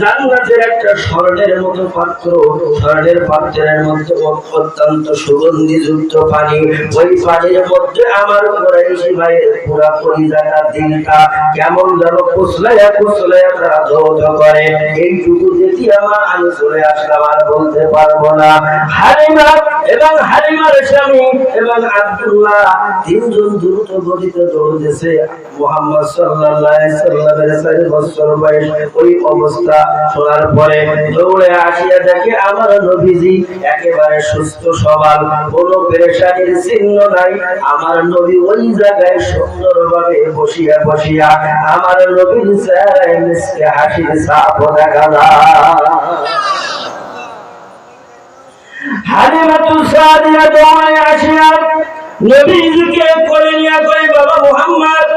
জান্নাতের একটা স্বর্ণের মতো পাত্র, স্বর্ণের পাত্রের মধ্যে অত্যন্ত সুগন্ধিযুক্ত পানি। ওই পানির মধ্যে আমার কোরাইশি ভাইয়ের পুরা পরিজাটা দিনটা কেমন যেন কুসলাইয়া কুসলাইয়া তারা ধৌত করে। এইটুকু দেখি আমার আমি চলে আসলাম, আর বলতে পারব না। হারিমা এবং হারিমার স্বামী এবং আব্দুল্লাহ তিনজন দ্রুত গতিতে দৌড়তেছে মোহাম্মদ সাল্লাল্লাহু আলাইহি বছর বয়স। ওই অবস্থা শোনার পরে দৌড়ে আসিয়া দেখে আমার নবীজি একেবারে সুস্থ সবল, কোনো পেরেশানির চিহ্ন নাই। আমার নবী ওই জায়গায় সুন্দরভাবে বসিয়া বসিয়া আমার নবীর চেহারায় মিসকে হাসির ছাপ দেখা হালিমাতু সাদিয়া দৌড়ে আসিয়া নবীজিকে করে নিয়ে কই বাবা মুহাম্মদ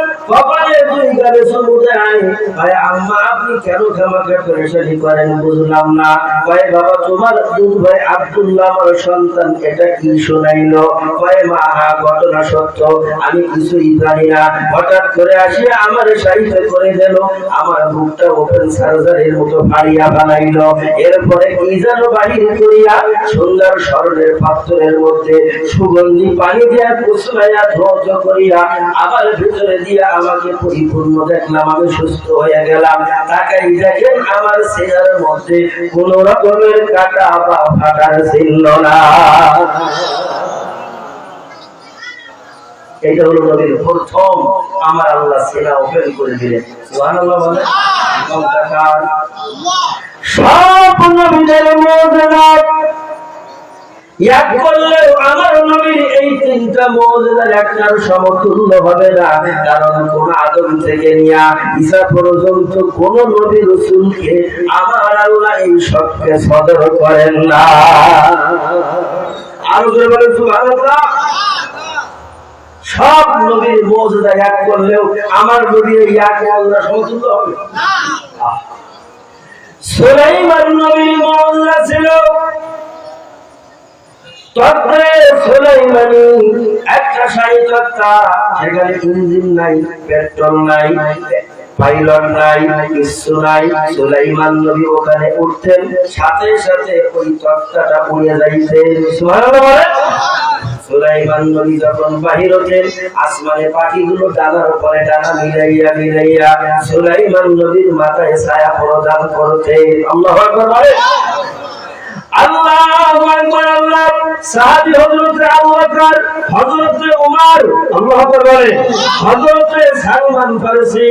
আমি কিছুই জানি না। হঠাৎ করে আসিয়া আমার সাহিত্য করে দিল। আমার বুকটা ওপেন সার্জারির মতো ফাড়িয়া বানাইলো। এরপরে কি যেন বাহির করিয়া সুন্দর স্মরণের পাত্রের মধ্যে সুগন্ধি পানি দিয়া কুসলাইয়া ধৈর্য করিয়া আমার ভিতরে দিয়া আমাকে পরিপূর্ণ দেখলাম, আমি সুস্থ হয়ে গেলাম। তাকাই দেখেন আমার চেহারার মধ্যে কোন রকমের কাটা বা ফাটার চিহ্ন না। এটা হলো নবীর প্রথম আমার আল্লাহ সেনা ওপেন করে দিলেন। সব নবীদের মৌজুদাত এক করলেও আমার নবীর এই তিনটা মৌজুদার একটার সমতুল্য হবে না কারণ কোন আদম থেকে নিয়া ঈসা পর্যন্ত কোন নবী রসুলকে আমার আল্লাহ এই সবকে সদর করেন না। আরও করে বলেন সুবহানাল্লাহ। সব নবীর মৌজুদা এক করলেও আমার নবীর এই এক মৌজুদা সমতুল্য হবে। সুলাইমান নবীর মৌজুদা ছিল। তত্রে সুলাইমানি, একটা সাথে সাথে ওই তত্তাটা উড়ে বলেন। সুলাইমান নবী যখন বাহির হতেন, আসমানে পাখিগুলো ডানার উপরে ডানা মিলাইয়া মিলাইয়া সুলাইমান নবীর মাথায় ছায়া প্রদান করতেন। আল্লাহু আল্লাহু আল্লাহ সাহাবী হযরত আবু বকর, হযরত ওমর আল্লাহু বলে, হযরত সালমান ফারসি,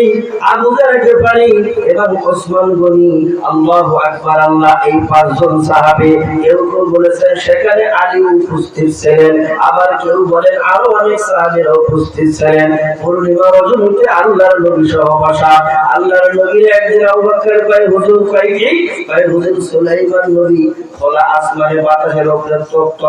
আবু যর গফারি এবং ওসমান গনি, আল্লাহু আকবার, আল্লাহ এই পাঁচজন সাহাবী কেউ কেউ বলেছেন, সেখানে আলী উপস্থিত ছিলেন, আবার কেউ বলেন আরও অনেক সাহাবীরা উপস্থিত ছিলেন, পূর্ণিমা রজনীতে আল্লাহর নবী সহ বসা, আল্লাহর নবীর একদিন আবু বকর কয়, হুজুর কয় কি? কয়, হুজুর সুলাইমান নবী খোলা আসমানে বাতাসের উপরে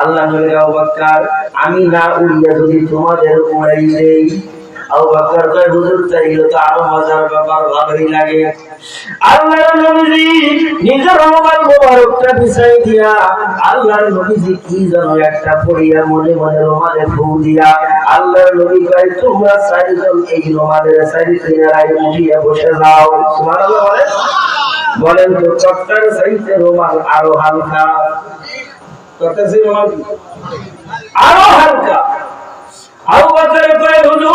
আল্লাহ আবু বকর, আমি না উড়িয়া যদি তোমাদের উড়াই দেই দিয়া আল্লাহর নবীজি কি যেন একটা পড়িয়া মনে বলেন। বলেন তো চট্টার চাইতে রোমাল আরও হালকা। করতেছি রোমাল কি? আরও হালকা আবু বকর হুজুর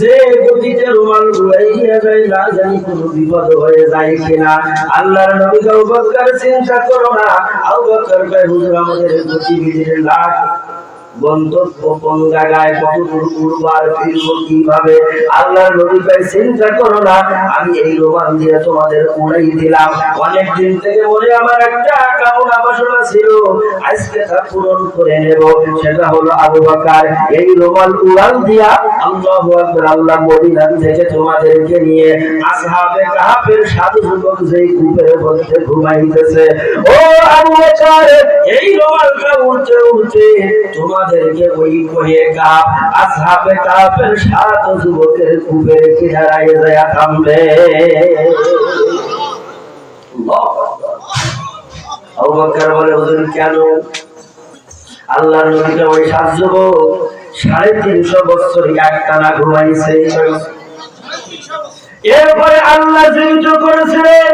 যে গতিতে রুমাল ঘুরাইয়া যায়, না জানি কোনো বিপদ হয়ে যায় কিনা। আল্লাহর নবী আবু বকর চিন্তা করো না। আবু বকর ভাই হুজুর, আমাদের গতিবিধির লাখ গন্তব্য কোন জায়গায় কতদূর উড়বার ফিরবো কীভাবে? আল্লাহর নবী ভাই, চিন্তা করো না, আমি এই রোমান দিয়ে তোমাদের উড়াই দিলাম। অনেক দিন থেকে বলে আমার একটা কামনা বাসনা ছিল, আজকে তা পূরণ করে নেব। সেটা হলো আবু বকর। এই রোমান উড়াল দিয়া আল্লাহু আকবার, আল্লাহ মদিনা থেকে তোমাদেরকে নিয়ে আসহাবে কাহাফের সাধু যুবক যেই কূপের মধ্যে ঘুমাইতেছে। ও আবু বকর, এই রোমালটা উঠতে উঠতে তোমাদেরকে ওই কহে কাপ আসহাবে কাহাফের সাধু যুবকের কূপের কিনারায় যায় থামবে। বলে কেন? আল্লাহ ওই সাত যুবক সাড়ে তিনশো বছর একটানা ঘুমাইছে। এরপরে আল্লাহ জীবিত করেছিলেন।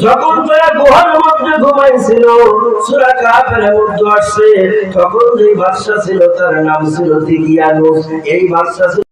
যখন তারা গুহার মধ্যে ঘুমাইছিল, সুরা কাফের মধ্যে আসছে, তখন যে বাদশা ছিল, তার নাম ছিল দিগিয়ানুস এই বাদশা